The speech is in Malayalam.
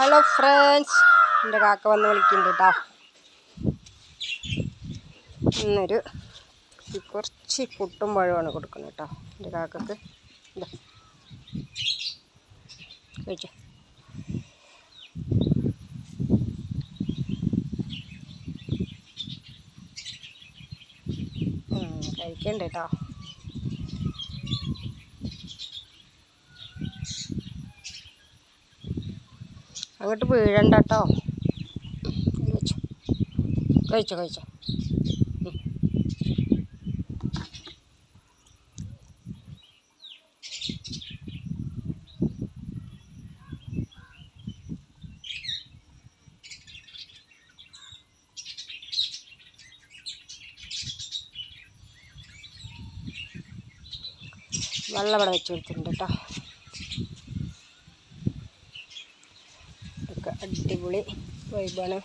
ഹലോ ഫ്രണ്ട്സ് എന്റെ കാക്ക വന്ന് വിളിക്കുന്നുണ്ട് കേട്ടോ ഇന്നൊരു കുറച്ച് പുട്ടും പഴമാണ് കൊടുക്കുന്നത് കേട്ടോ എന്റെ കാക്കക്ക്. ഇതാ കഴിച്ചോ. കഴിക്കണ്ട കേട്ടോ അങ്ങോട്ട് വീഴണ്ട കേട്ടോ കഴിച്ചോ കഴിച്ചോ. വെള്ളം ഇവിടെ വെച്ച് കൊടുത്തിട്ടുണ്ട് കേട്ടോ. അടിപൊളി വൈബാണ്